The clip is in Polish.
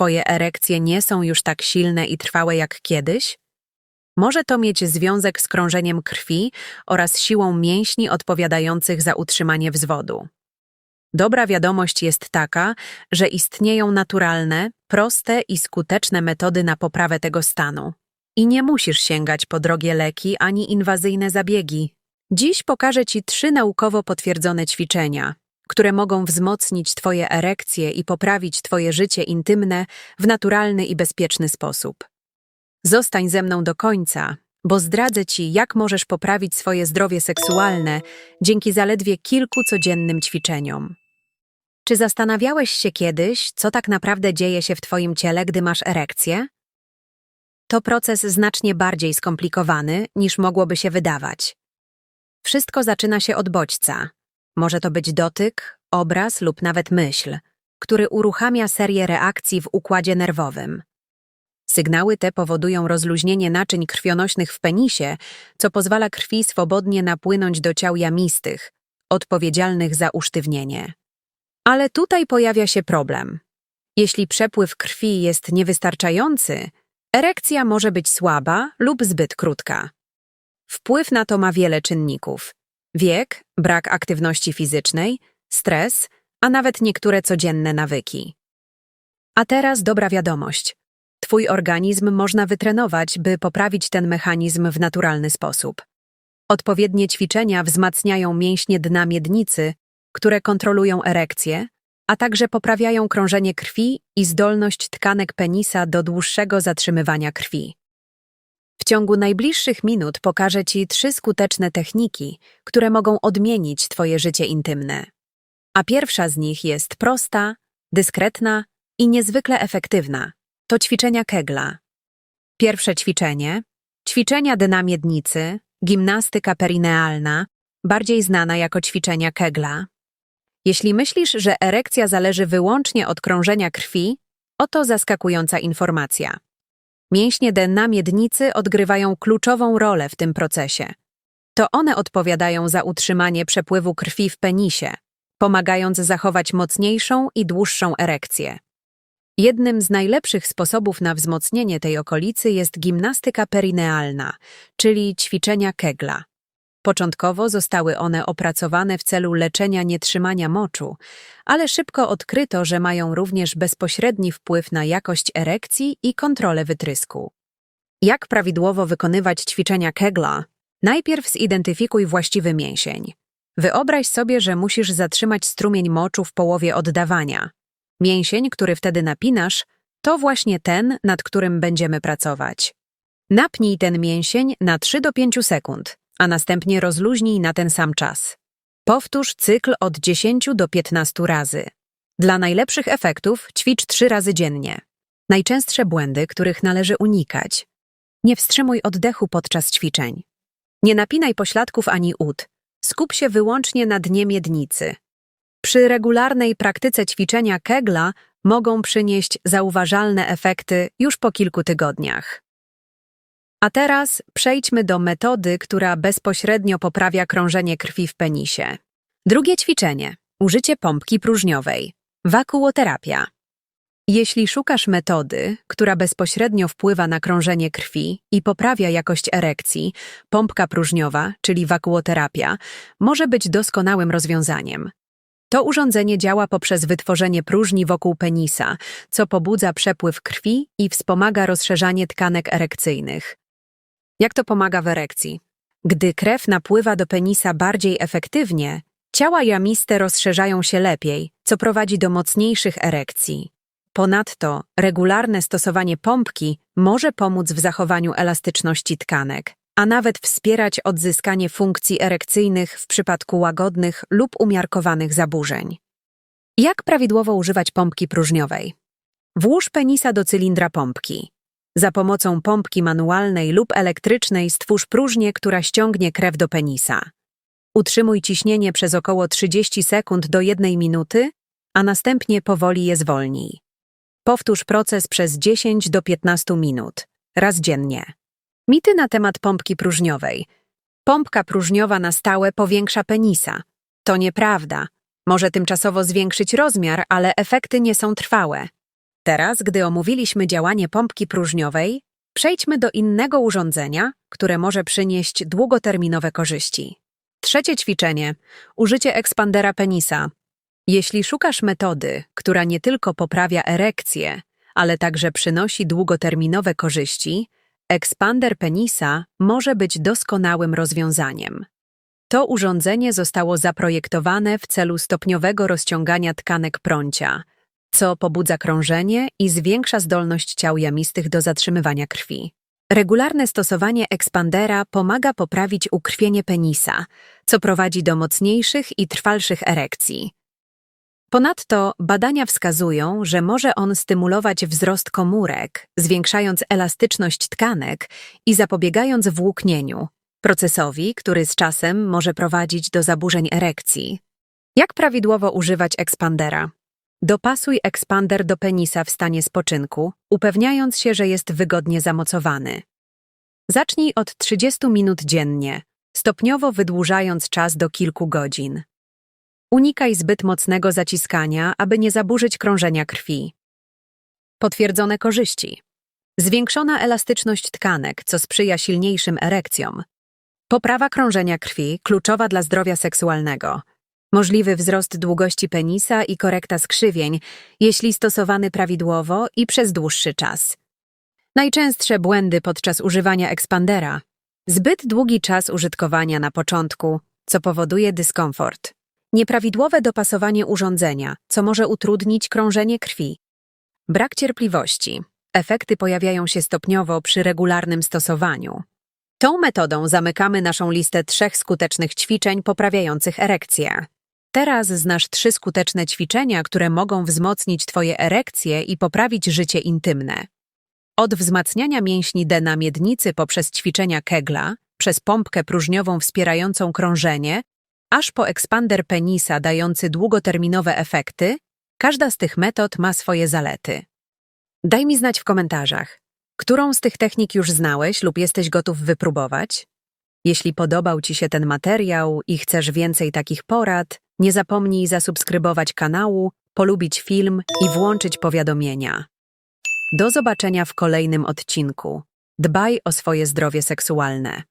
Twoje erekcje nie są już tak silne i trwałe jak kiedyś? Może to mieć związek z krążeniem krwi oraz siłą mięśni odpowiadających za utrzymanie wzwodu. Dobra wiadomość jest taka, że istnieją naturalne, proste i skuteczne metody na poprawę tego stanu. I nie musisz sięgać po drogie leki ani inwazyjne zabiegi. Dziś pokażę Ci trzy naukowo potwierdzone ćwiczenia, które mogą wzmocnić Twoje erekcje i poprawić Twoje życie intymne w naturalny i bezpieczny sposób. Zostań ze mną do końca, bo zdradzę Ci, jak możesz poprawić swoje zdrowie seksualne dzięki zaledwie kilku codziennym ćwiczeniom. Czy zastanawiałeś się kiedyś, co tak naprawdę dzieje się w Twoim ciele, gdy masz erekcję? To proces znacznie bardziej skomplikowany, niż mogłoby się wydawać. Wszystko zaczyna się od bodźca. Może to być dotyk, obraz lub nawet myśl, który uruchamia serię reakcji w układzie nerwowym. Sygnały te powodują rozluźnienie naczyń krwionośnych w penisie, co pozwala krwi swobodnie napłynąć do ciał jamistych, odpowiedzialnych za usztywnienie. Ale tutaj pojawia się problem. Jeśli przepływ krwi jest niewystarczający, erekcja może być słaba lub zbyt krótka. Wpływ na to ma wiele czynników. Wiek, brak aktywności fizycznej, stres, a nawet niektóre codzienne nawyki. A teraz dobra wiadomość. Twój organizm można wytrenować, by poprawić ten mechanizm w naturalny sposób. Odpowiednie ćwiczenia wzmacniają mięśnie dna miednicy, które kontrolują erekcję, a także poprawiają krążenie krwi i zdolność tkanek penisa do dłuższego zatrzymywania krwi. Ciągu najbliższych minut pokażę Ci trzy skuteczne techniki, które mogą odmienić Twoje życie intymne. A pierwsza z nich jest prosta, dyskretna i niezwykle efektywna. To ćwiczenia Kegla. Pierwsze ćwiczenie ćwiczenia dna miednicy, gimnastyka perinealna, bardziej znana jako ćwiczenia Kegla. Jeśli myślisz, że erekcja zależy wyłącznie od krążenia krwi, oto zaskakująca informacja. Mięśnie dna miednicy odgrywają kluczową rolę w tym procesie. To one odpowiadają za utrzymanie przepływu krwi w penisie, pomagając zachować mocniejszą i dłuższą erekcję. Jednym z najlepszych sposobów na wzmocnienie tej okolicy jest gimnastyka perinealna, czyli ćwiczenia Kegla. Początkowo zostały one opracowane w celu leczenia nietrzymania moczu, ale szybko odkryto, że mają również bezpośredni wpływ na jakość erekcji i kontrolę wytrysku. Jak prawidłowo wykonywać ćwiczenia Kegla? Najpierw zidentyfikuj właściwy mięsień. Wyobraź sobie, że musisz zatrzymać strumień moczu w połowie oddawania. Mięsień, który wtedy napinasz, to właśnie ten, nad którym będziemy pracować. Napnij ten mięsień na 3 do 5 sekund a następnie rozluźnij na ten sam czas. Powtórz cykl od 10 do 15 razy. Dla najlepszych efektów ćwicz 3 razy dziennie. Najczęstsze błędy, których należy unikać. Nie wstrzymuj oddechu podczas ćwiczeń. Nie napinaj pośladków ani ud. Skup się wyłącznie na dnie miednicy. Przy regularnej praktyce ćwiczenia kegla mogą przynieść zauważalne efekty już po kilku tygodniach. A teraz przejdźmy do metody, która bezpośrednio poprawia krążenie krwi w penisie. Drugie ćwiczenie. Użycie pompki próżniowej. Wakuoterapia. Jeśli szukasz metody, która bezpośrednio wpływa na krążenie krwi i poprawia jakość erekcji, pompka próżniowa, czyli wakuoterapia, może być doskonałym rozwiązaniem. To urządzenie działa poprzez wytworzenie próżni wokół penisa, co pobudza przepływ krwi i wspomaga rozszerzanie tkanek erekcyjnych. Jak to pomaga w erekcji? Gdy krew napływa do penisa bardziej efektywnie, ciała jamiste rozszerzają się lepiej, co prowadzi do mocniejszych erekcji. Ponadto regularne stosowanie pompki może pomóc w zachowaniu elastyczności tkanek, a nawet wspierać odzyskanie funkcji erekcyjnych w przypadku łagodnych lub umiarkowanych zaburzeń. Jak prawidłowo używać pompki próżniowej? Włóż penisa do cylindra pompki. Za pomocą pompki manualnej lub elektrycznej stwórz próżnię, która ściągnie krew do penisa. Utrzymuj ciśnienie przez około 30 sekund do 1 minuty, a następnie powoli je zwolnij. Powtórz proces przez 10 do 15 minut, raz dziennie. Mity na temat pompki próżniowej. Pompka próżniowa na stałe powiększa penisa. To nieprawda. Może tymczasowo zwiększyć rozmiar, ale efekty nie są trwałe. Teraz, gdy omówiliśmy działanie pompki próżniowej, przejdźmy do innego urządzenia, które może przynieść długoterminowe korzyści. Trzecie ćwiczenie. Użycie ekspandera penisa. Jeśli szukasz metody, która nie tylko poprawia erekcję, ale także przynosi długoterminowe korzyści, ekspander penisa może być doskonałym rozwiązaniem. To urządzenie zostało zaprojektowane w celu stopniowego rozciągania tkanek prącia, co pobudza krążenie i zwiększa zdolność ciał jamistych do zatrzymywania krwi. Regularne stosowanie ekspandera pomaga poprawić ukrwienie penisa, co prowadzi do mocniejszych i trwalszych erekcji. Ponadto badania wskazują, że może on stymulować wzrost komórek, zwiększając elastyczność tkanek i zapobiegając włóknieniu, procesowi, który z czasem może prowadzić do zaburzeń erekcji. Jak prawidłowo używać ekspandera? Dopasuj ekspander do penisa w stanie spoczynku, upewniając się, że jest wygodnie zamocowany. Zacznij od 30 minut dziennie, stopniowo wydłużając czas do kilku godzin. Unikaj zbyt mocnego zaciskania, aby nie zaburzyć krążenia krwi. Potwierdzone korzyści. Zwiększona elastyczność tkanek, co sprzyja silniejszym erekcjom. Poprawa krążenia krwi, kluczowa dla zdrowia seksualnego. Możliwy wzrost długości penisa i korekta skrzywień, jeśli stosowany prawidłowo i przez dłuższy czas. Najczęstsze błędy podczas używania ekspandera. Zbyt długi czas użytkowania na początku, co powoduje dyskomfort. Nieprawidłowe dopasowanie urządzenia, co może utrudnić krążenie krwi. Brak cierpliwości. Efekty pojawiają się stopniowo przy regularnym stosowaniu. Tą metodą zamykamy naszą listę trzech skutecznych ćwiczeń poprawiających erekcję. Teraz znasz trzy skuteczne ćwiczenia, które mogą wzmocnić Twoje erekcje i poprawić życie intymne. Od wzmacniania mięśni D na miednicy poprzez ćwiczenia Kegla, przez pompkę próżniową wspierającą krążenie, aż po ekspander penisa dający długoterminowe efekty, każda z tych metod ma swoje zalety. Daj mi znać w komentarzach, którą z tych technik już znałeś lub jesteś gotów wypróbować? Jeśli podobał Ci się ten materiał i chcesz więcej takich porad, nie zapomnij zasubskrybować kanału, polubić film i włączyć powiadomienia. Do zobaczenia w kolejnym odcinku. Dbaj o swoje zdrowie seksualne.